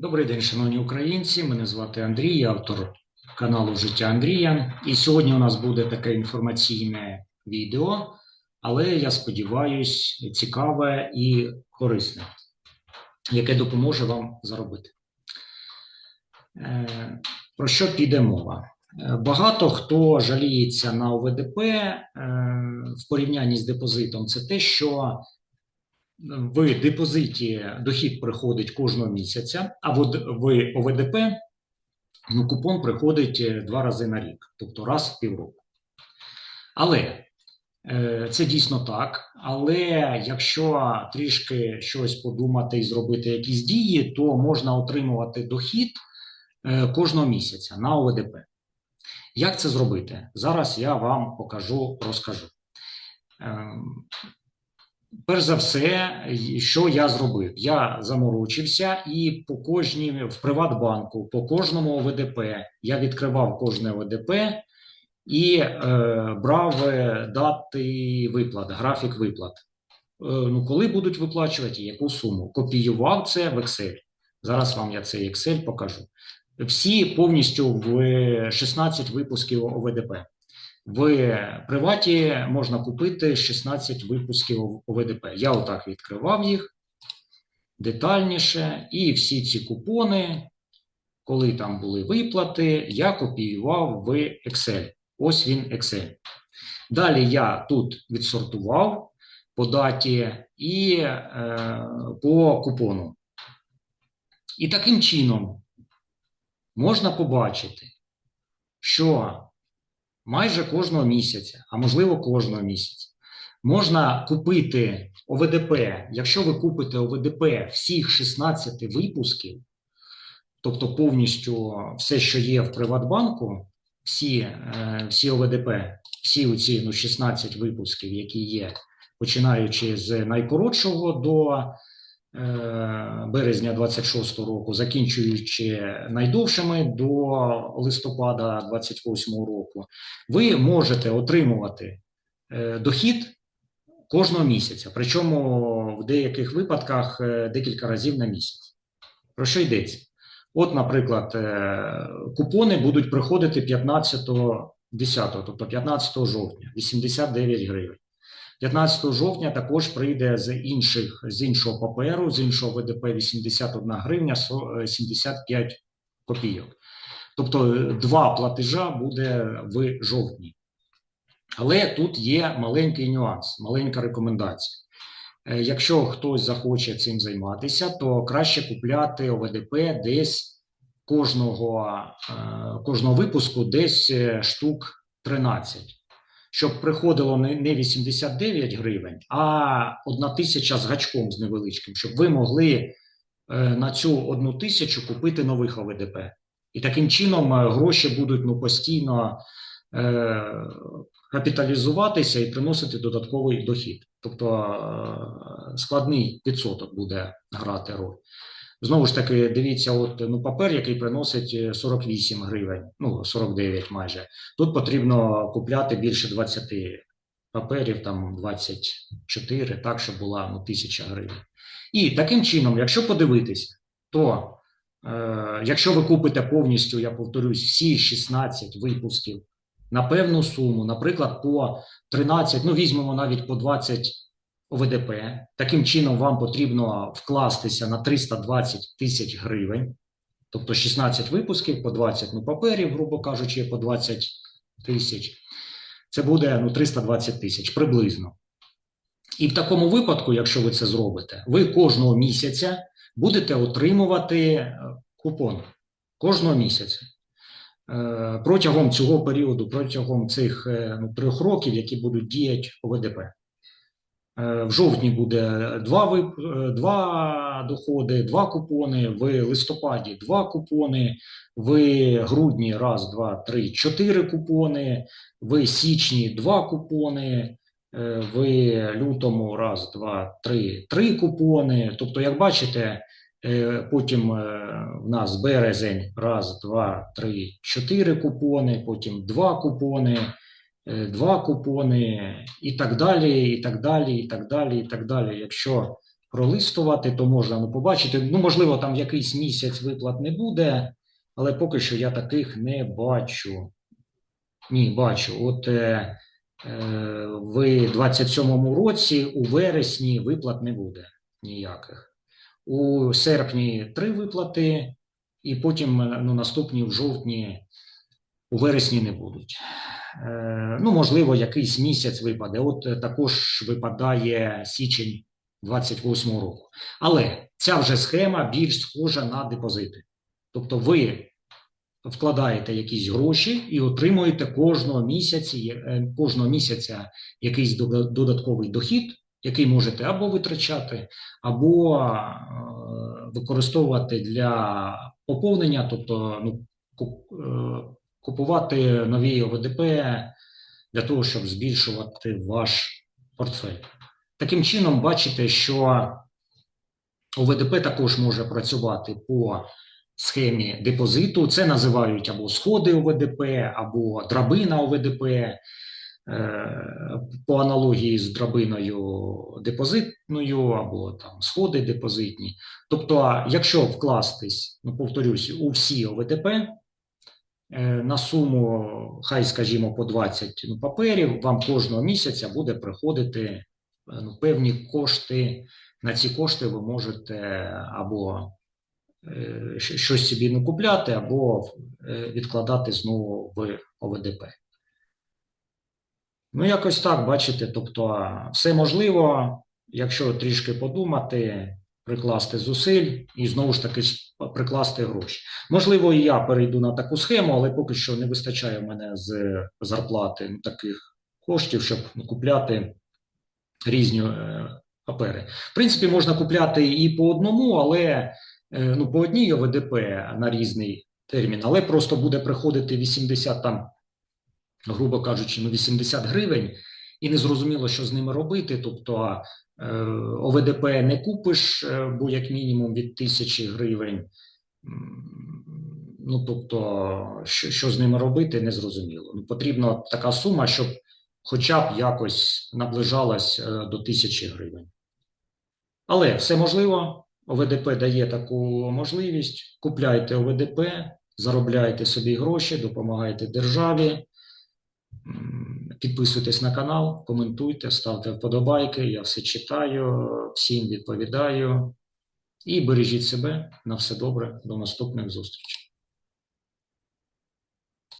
Добрий день, шановні українці. Мене звати Андрій, автор каналу Життя Андрія. І сьогодні у нас буде таке інформаційне відео, але я сподіваюся, цікаве і корисне, яке допоможе вам заробити. Е, Про що піде мова? Е, Багато хто жаліється на ОВДП е, в порівнянні з депозитом. Це те, що в депозиті дохід приходить кожного місяця, а в ОВДП ну, купон приходить е, два рази на рік, тобто раз в півроку. Але е, це дійсно так. Але якщо трішки щось подумати і зробити якісь дії, то можна отримувати дохід е, кожного місяця на ОВДП. Як це зробити? Зараз я вам покажу, розкажу. Перш за все, що я зробив? Я заморочився і по кожній в Приватбанку, по кожному ОВДП я відкривав кожне ОВДП і е, брав е, дати виплат, графік виплат. Е, ну, коли будуть виплачувати, яку суму? Копіював це в Excel. Зараз вам я цей Excel покажу. Всі повністю в 16 випусків ОВДП. В приваті можна купити 16 випусків ОВДП. Я отак відкривав їх детальніше, і всі ці купони, коли там були виплати, я копіював в Excel. Ось він Excel. Далі я тут відсортував по даті і е, по купону. І таким чином можна побачити, що майже кожного місяця, а можливо кожного місяця, можна купити ОВДП. Якщо ви купите ОВДП всіх 16 випусків, тобто повністю все, що є в Приватбанку, всі, е, всі ОВДП, всі оці ну, 16 випусків, які є, починаючи з найкоротшого до березня 26 року, закінчуючи найдовшими до листопада 28 року, ви можете отримувати е, дохід кожного місяця, причому в деяких випадках е, декілька разів на місяць. Про що йдеться? От, наприклад, е, купони будуть приходити 15 10, тобто 15 жовтня, 89 гривень. 15 жовтня також прийде з інших з іншого паперу, з іншого ВДП 81 гривня е, 75 копійок. Тобто е, два платежа буде в жовтні. Але тут є маленький нюанс, маленька рекомендація. Е, Якщо хтось захоче цим займатися, то краще купляти ОВДП десь кожного, е, кожного випуску десь е, штук 13, щоб приходило не не 89 гривень, а одна тисяча з гачком з невеличким, щоб ви могли е, на цю одну тисячу купити нових ОВДП. І таким чином е, гроші будуть ну, постійно е, капіталізуватися і приносити додатковий дохід. Тобто е, складний відсоток буде грати роль. Знову ж таки, дивіться, от ну, папер, який приносить е, 48 гривень, ну 49 майже. Тут потрібно купляти більше 20 паперів, там 24, так, щоб була ну, тисяча гривень. І таким чином, якщо подивитися, то е, якщо ви купите повністю, я повторюсь, всі 16 випусків на певну суму, наприклад, по 13, ну візьмемо навіть по 20 ОВДП, таким чином вам потрібно вкластися на 320 тисяч гривень, тобто 16 випусків по 20 ну, паперів, грубо кажучи, по 20 тисяч. Це буде ну, 320 тисяч приблизно. І в такому випадку, якщо ви це зробите, ви кожного місяця будете отримувати е, купон кожного місяця. Е, Протягом цього періоду, протягом цих е, ну, трьох років, які будуть діяти ОВДП. Е, В жовтні буде два, е, два доходи, два купони, в листопаді два купони, в грудні раз, два, три, чотири купони, в січні два купони, е, в лютому раз, два, три, три купони. Тобто, як бачите, потім в нас березень раз, два, три, чотири купони, потім два купони, два купони і так далі, і так далі, і так далі, і так далі. Якщо пролистувати, то можна ну, побачити. Ну, можливо, там якийсь місяць виплат не буде, але поки що я таких не бачу. Ні, бачу. От е, е, в 27-му році у вересні виплат не буде ніяких. У серпні три виплати, і потім е, ну, наступні в жовтні, у вересні не будуть. Е, ну, можливо, якийсь місяць випаде. От е, також випадає січень 28 року. Але ця вже схема більш схожа на депозити. Тобто ви вкладаєте якісь гроші і отримуєте кожного місяця, е, кожного місяця якийсь додатковий дохід, який можете або витрачати, або використовувати для поповнення, тобто ну, купувати нові ОВДП для того, щоб збільшувати ваш портфель. Таким чином, бачите, що ОВДП також може працювати по схемі депозиту. Це називають або сходи ОВДП, або драбина ОВДП. Е, По аналогії з драбиною депозитною або там сходи депозитні. Тобто, якщо вкластись, ну повторюсь, у всі ОВДП, на суму, хай скажімо, по 20 ну, паперів, вам кожного місяця буде приходити е, ну, певні кошти. На ці кошти ви можете або е, щось собі не купляти, або е, відкладати знову в ОВДП. Ну, якось так, бачите, тобто все можливо, якщо трішки подумати, прикласти зусиль і знову ж таки прикласти гроші. Можливо, і я перейду на таку схему, але поки що не вистачає в мене з зарплати таких коштів, щоб купляти різні е, папери. В принципі, можна купляти і по одному, але е, ну, по одній ОВДП на різний термін, але просто буде приходити 80 там, грубо кажучи, ну 80 гривень, і не зрозуміло, що з ними робити. Тобто е, ОВДП не купиш, е, бо як мінімум від тисячі гривень. Ну, тобто, що, що з ними робити, не зрозуміло. Ну, потрібна така сума, щоб хоча б якось наближалась е, до тисячі гривень. Але все можливо. ОВДП дає таку можливість. Купляйте ОВДП, заробляйте собі гроші, допомагайте державі. Підписуйтесь на канал, коментуйте, ставте вподобайки. Я все читаю, всім відповідаю. І бережіть себе на все добре. До наступних зустрічей.